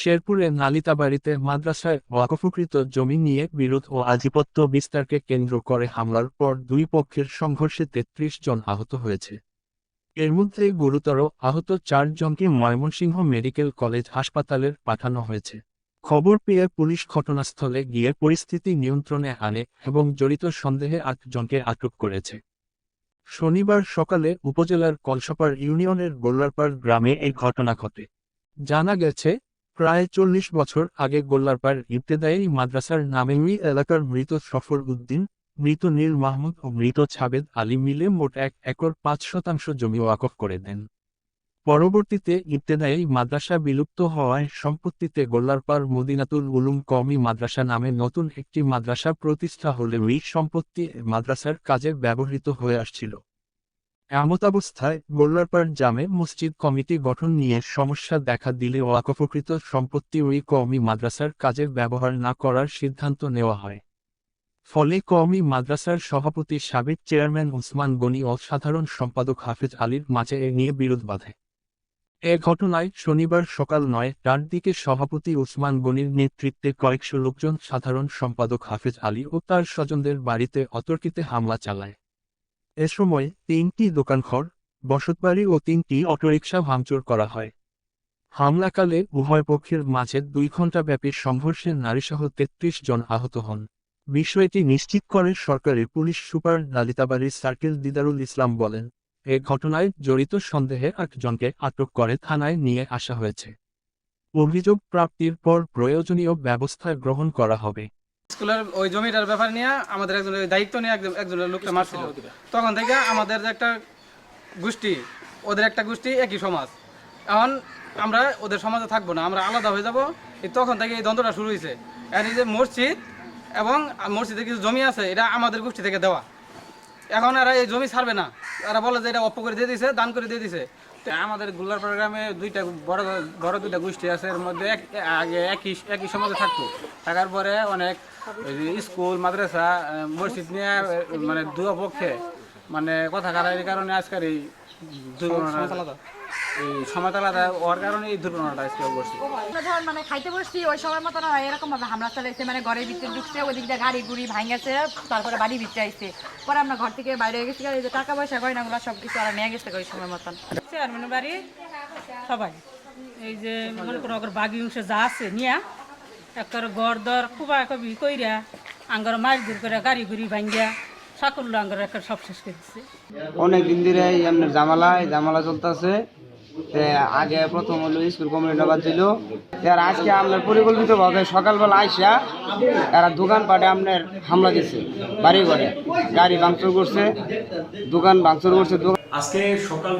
শেরপুরে নালিতাবাড়িতে মাদ্রাসায় ওয়াকফকৃত জমি নিয়ে বিরোধ ও আধিপত্য বিস্তারকে কেন্দ্র করে হামলার পর দুই পক্ষের সংঘর্ষে তেত্রিশ জন আহত হয়েছে। এর মধ্যে গুরুতর আহত চারজনকে ময়মনসিংহ মেডিকেল কলেজ হাসপাতালের পাঠানো হয়েছে। খবর পেয়ে পুলিশ ঘটনাস্থলে গিয়ে পরিস্থিতি নিয়ন্ত্রণে আনে এবং জড়িত সন্দেহে আটজনকে আটক করেছে। শনিবার সকালে উপজেলার কলসপাড় ইউনিয়নের গোল্লারপাড় গ্রামে এই ঘটনা ঘটে। জানা গেছে প্রায় চল্লিশ বছর আগে গোল্লারপাড় ইবতেদায়ী মাদ্রাসার নামেমি এলাকার মৃত সফর উদ্দিন, মৃত নীল মাহমুদ ও মৃত ছাবেদ আলী মিলে মোট এক একর পাঁচ শতাংশ জমি ওয়াকফ করে দেন। পরবর্তীতে ইবতেদায়ী মাদ্রাসা বিলুপ্ত হওয়ায় সম্পত্তিতে গোল্লারপাড় মদিনাতুল উলুম কওমি মাদ্রাসা নামে নতুন একটি মাদ্রাসা প্রতিষ্ঠা হলে ওই সম্পত্তি মাদ্রাসার কাজে ব্যবহৃত হয়ে আসছিল। এমতাবস্থায় গোল্লারপাড় জামে মসজিদ কমিটি গঠন নিয়ে সমস্যা দেখা দিলে ওয়াকফকৃত সম্পত্তি ওই কওমি মাদ্রাসার কাজে ব্যবহার না করার সিদ্ধান্ত নেওয়া হয়। ফলে কওমি মাদ্রাসার সভাপতি সাবেক চেয়ারম্যান ওসমান গনি ও সাধারণ সম্পাদক হাফেজ আলীর মাঝে এ নিয়ে বিরোধ বাধে। এ ঘটনায় শনিবার সকাল নয় নয়টার দিকে সভাপতি ওসমান গনির নেতৃত্বে কয়েকশো লোকজন সাধারণ সম্পাদক হাফেজ আলী ও তার স্বজনদের বাড়িতে অতর্কিতে হামলা চালায়। এ সময় তিনটি দোকানঘর, বসতবাড়ি ও তিনটি অটোরিকশা ভাঙচুর করা হয়। হামলাকালে উভয় পক্ষের মাঝে দুই ঘণ্টাব্যাপী সংঘর্ষে নারীসহ তেত্রিশ জন আহত হন। বিষয়টি নিশ্চিত করে সরকারি পুলিশ সুপার লালিতাবাড়ির সার্কেল দিদারুল ইসলাম বলেন, এ ঘটনায় জড়িত সন্দেহে আটজনকে আটক করে থানায় নিয়ে আসা হয়েছে। অভিযোগ প্রাপ্তির পর প্রয়োজনীয় ব্যবস্থা গ্রহণ করা হবে। স্কুলের ওই জমিটার ব্যাপার নিয়ে আমাদের একজন দায়িত্ব নিয়ে একজন মারছিল। তখন থেকে আমাদের একটা গোষ্ঠী, ওদের একটা গোষ্ঠী একই সমাজ। এখন আমরা ওদের সমাজে থাকব না, আমরা আলাদা হয়ে যাব। তখন থেকে এই দ্বন্দ্বটা শুরু হয়েছে। আর এই যে মসজিদ এবং মসজিদে কিছু জমি আছে, এটা আমাদের গোষ্ঠী থেকে দেওয়া। এখন এরা এই জমি ছাড়বে না। এরা বলে যে এটা অপ করে দিয়ে দিছে, দান করে দিয়ে দিছে। আমাদেরগুলার প্রোগ্রামে দুইটা বড় বড় দুইটা গোষ্ঠী আছে, এর মধ্যে এক, আগে একই একই সমাজে থাকতো। থাকার পরে অনেক স্কুল, মাদ্রাসা মসজিদ নিয়ে মানে দুয়া পক্ষে মানে কথা কাটারির কারণে আজকের এই দুর্ঘটনা এই হওয়ার কারণে এই দুর্ঘটনাটা আজকে মানে খাইতে বসছি ওই সময় মতো না এরকম ভাবে হামলা চালাইছে মানে ঘরের ভিতরে ঢুকছে ওই দিক দিয়ে গাড়ি গুড়ি ভাঙেছে তারপরে বাড়ি ভিতরে আইছে। পরে আমরা ঘর থেকে বাইরে হয়ে গেছি এই যে টাকা পয়সা গয়নাগুলো সব কিছু আর নিয়ে গেছে ওই সময় মতন। চেয়ারম্যান বাড়ি? সবাই। এই যে মনে করো অগর বাগি অংশ যা আছে নিয়া একবার গড় দর কুবা কবি কইরা আঙ্গর মাছ দূর করে গাড়ি গুড়ি ভাঙ্গিয়া একটা সব শেষ করে দিচ্ছে অনেক দিন ধরে এই আপনার জামালা জামালা চলতেছে। আগে প্রথম হলো স্কুল বাদ ছিল আর আজকে আপনার পরিকল্পিত ভাবে সকালবেলা আইসা এরা দোকান পাটে আপনার হামলা দিচ্ছে বাড়ি ঘরে গাড়ি ভাঙচুর করছে দোকান ভাঙচুর করছে আজকে সকাল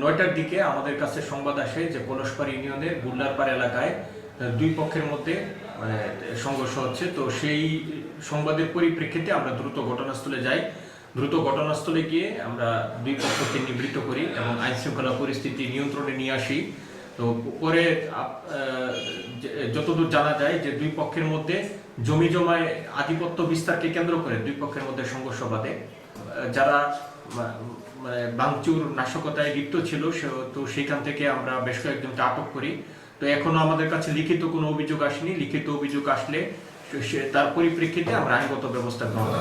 নয়টার দিকে আমাদের কাছে সংবাদ আসে যে কলসপাড় ইউনিয়নের বুল্লারপাড় এলাকায় দুই পক্ষের মধ্যে মানে সংঘর্ষ হচ্ছে। তো সেই সংবাদের পরিপ্রেক্ষিতে আমরা দ্রুত ঘটনাস্থলে যাই। দ্রুত ঘটনাস্থলে গিয়ে আমরা দুই পক্ষকে নিবৃত্ত করি এবং আইন শৃঙ্খলা পরিস্থিতি নিয়ন্ত্রণে নিয়ে আসি। তো পরে যতদূর জানা যায় যে দুই পক্ষের মধ্যে জমি জমায় আধিপত্য বিস্তারকে কেন্দ্র করে দুই পক্ষের মধ্যে সংঘর্ষ আহ, যারা মানে বাংচুর নাশকতায় লিপ্ত ছিল তো সেখান থেকে আমরা বেশ কয়েকজনকে আটক করি। তো এখনও আমাদের কাছে লিখিত কোনো অভিযোগ আসেনি লিখিত অভিযোগ আসলে তার পরিপ্রেক্ষিতে আমরা আইনগত ব্যবস্থা গ্রহণ।